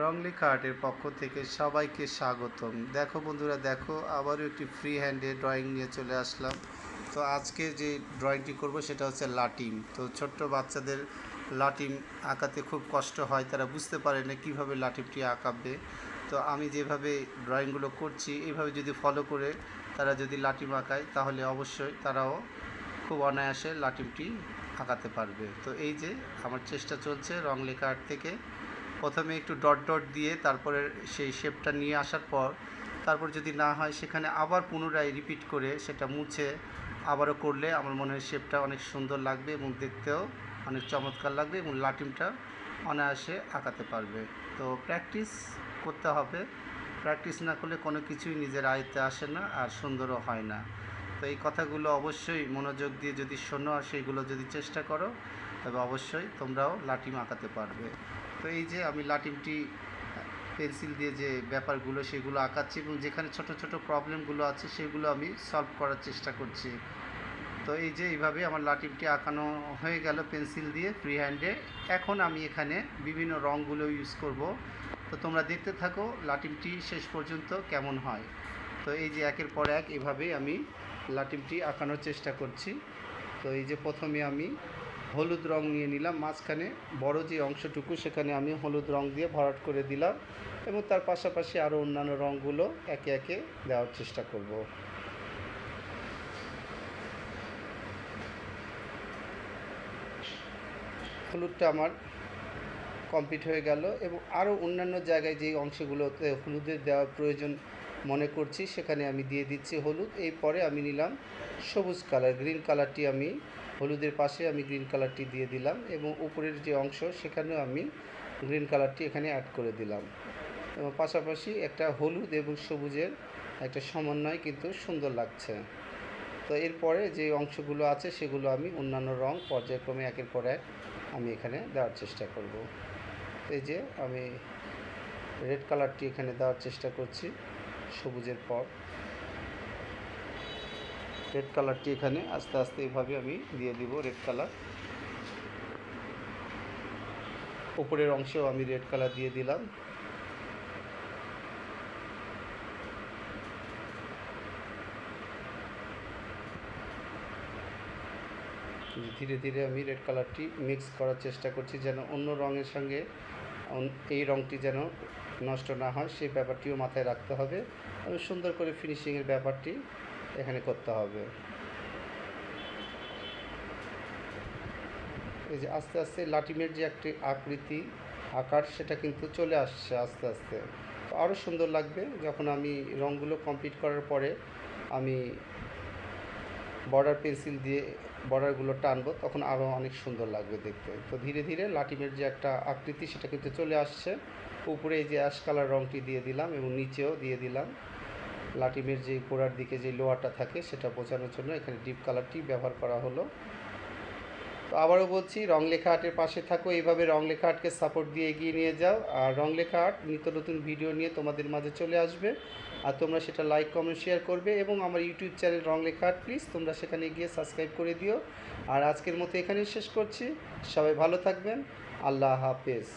রংলেখা আর্টের পক্ষ থেকে সবাইকে স্বাগতম। দেখো বন্ধুরা, দেখো আবারও একটি ফ্রি হ্যান্ডে ড্রয়িং নিয়ে চলে আসলাম। তো আজকে যে ড্রয়িংটি করব সেটা হচ্ছে লাটিম। তো ছোট্ট বাচ্চাদের লাটিম আঁকাতে খুব কষ্ট হয়, তারা বুঝতে পারে না কীভাবে লাটিমটি আঁকাবে। তো আমি যেভাবে ড্রয়িংগুলো করছি এইভাবে যদি ফলো করে তারা যদি লাটিম আঁকায়, তাহলে অবশ্যই তারাও খুব অনায়াসে লাটিমটি আঁকাতে পারবে। তো এই যে আমার চেষ্টা চলছে রং লেখা আর্ট থেকে প্রথমে একটু ডট ডট দিয়ে তারপরে সেই শেপটা নিয়ে আসার পর তারপর যদি না হয় সেখানে আবার পুনরায় রিপিট করে সেটা মুছে আবারও করলে আমার মনে হয় শেপটা অনেক সুন্দর লাগবে এবং দেখতেও অনেক চমৎকার লাগবে এবং লাটিমটা অনায়াসে আঁকাতে পারবে। তো প্র্যাকটিস করতে হবে। প্র্যাকটিস না করলে কোনো কিছুই নিজের আয়ত্তে আসে না আর সুন্দরও হয় না। তো এই কথাগুলো অবশ্যই মনোযোগ দিয়ে যদি শোনো আর সেইগুলো যদি চেষ্টা করো, তবে অবশ্যই তোমরাও লাটিম আঁকাতে পারবে। তো এই যে আমি লাটিমটি পেন্সিল দিয়ে যে ব্যাপারগুলো সেগুলো আঁকাচ্ছি এবং যেখানে ছোট ছোট প্রবলেমগুলো আছে সেগুলো আমি সলভ করার চেষ্টা করছি। তো এই যে এইভাবে আমার লাটিমটি আঁকানো হয়ে গেল পেন্সিল দিয়ে ফ্রি হ্যান্ডে এখন আমি এখানে বিভিন্ন রঙগুলো ইউজ করব। তো তোমরা দেখতে থাকো লাটিমটি শেষ পর্যন্ত কেমন হয়। তো এই যে একের পর এক এভাবেই আমি লাটিমটি আঁকানোর চেষ্টা করছি। তো এই যে প্রথমে আমি হলুদ রং নিয়ে নিলাম, মাঝখানে বড় যে অংশটুকু সেখানে আমি হলুদ রং দিয়ে ভরাট করে দিলাম এবং তার পাশাপাশি আরও অন্যান্য রঙগুলো একে একে দেওয়ার চেষ্টা করব। হলুদটা আমার কমপ্লিট হয়ে গেল এবং আরও অন্যান্য জায়গায় যেই অংশগুলোতে হলুদের দেওয়ার প্রয়োজন মনে করছি সেখানে আমি দিয়ে দিচ্ছি হলুদ। এরপরে আমি নিলাম সবুজ কালার গ্রিন কালারটি আমি হলুদের পাশে আমি গ্রিন কালারটি দিয়ে দিলাম এবং উপরের যে অংশ সেখানেও আমি গ্রিন কালারটি এখানে অ্যাড করে দিলাম। এবং পাশাপাশি একটা হলুদ এবং সবুজের একটা সমন্বয় কিন্তু সুন্দর লাগছে। তো এরপরে যে অংশগুলো আছে সেগুলো আমি অন্যান্য রং পর্যায়ক্রমে একের পর এক আমি এখানে দেওয়ার চেষ্টা করব। এই যে আমি রেড কালারটি এখানে দেওয়ার চেষ্টা করছি, সবুজের পর। রেড কালারটি এখানে আস্তে আস্তে এভাবে আমি দিয়ে দিব রেড কালার উপরের অংশেও আমি রেড কালার দিয়ে দিলাম। ধীরে ধীরে আমি রেড কালারটি মিক্স করার চেষ্টা করছি যেন অন্য রঙের সঙ্গে এই রঙটি যেন নষ্ট না হয়, সেই ব্যাপারটিও মাথায় রাখতে হবে। আমি সুন্দর করে ফিনিশিংয়ের ব্যাপারটি এখানে করতে হবে। এই যে আস্তে আস্তে লাটিমের যে একটি আকৃতি, আকার, সেটা কিন্তু চলে আসছে আস্তে আস্তে। তো আরও সুন্দর লাগবে যখন আমি রঙগুলো কমপ্লিট করার পরে আমি বর্ডার পেন্সিল দিয়ে বর্ডারগুলো টানবো, তখন আরও অনেক সুন্দর লাগবে দেখতে। তো ধীরে ধীরে লাটিমের যে একটা আকৃতি, সেটা কিন্তু চলে আসছে। উপরে এই যে অ্যাশ কালার রঙটি দিয়ে দিলাম এবং নিচেও দিয়ে দিলাম। লাটিমের যে গোড়ার দিকে যে লোয়ারটা থাকে সেটা বোঝানোর জন্য এখানে ডিপ কালারটি ব্যবহার করা হলো। তো আবারও বলছি রং লেখা আর্টের পাশে থাকো, এইভাবে রং লেখা আর্টকে সাপোর্ট দিয়ে এগিয়ে নিয়ে যাও। আর রং লেখা আর্ট নিত্য নতুন ভিডিও নিয়ে তোমাদের মাঝে চলে আসবে। আর তোমরা সেটা লাইক কমেন্ট শেয়ার করবে এবং আমার ইউটিউব চ্যানেল রং লেখা আর্ট প্লিজ তোমরা সেখানে গিয়ে সাবস্ক্রাইব করে দিও। আর আজকের মতো এখানেই শেষ করছি। সবাই ভালো থাকবেন। আল্লাহ হাফেজ।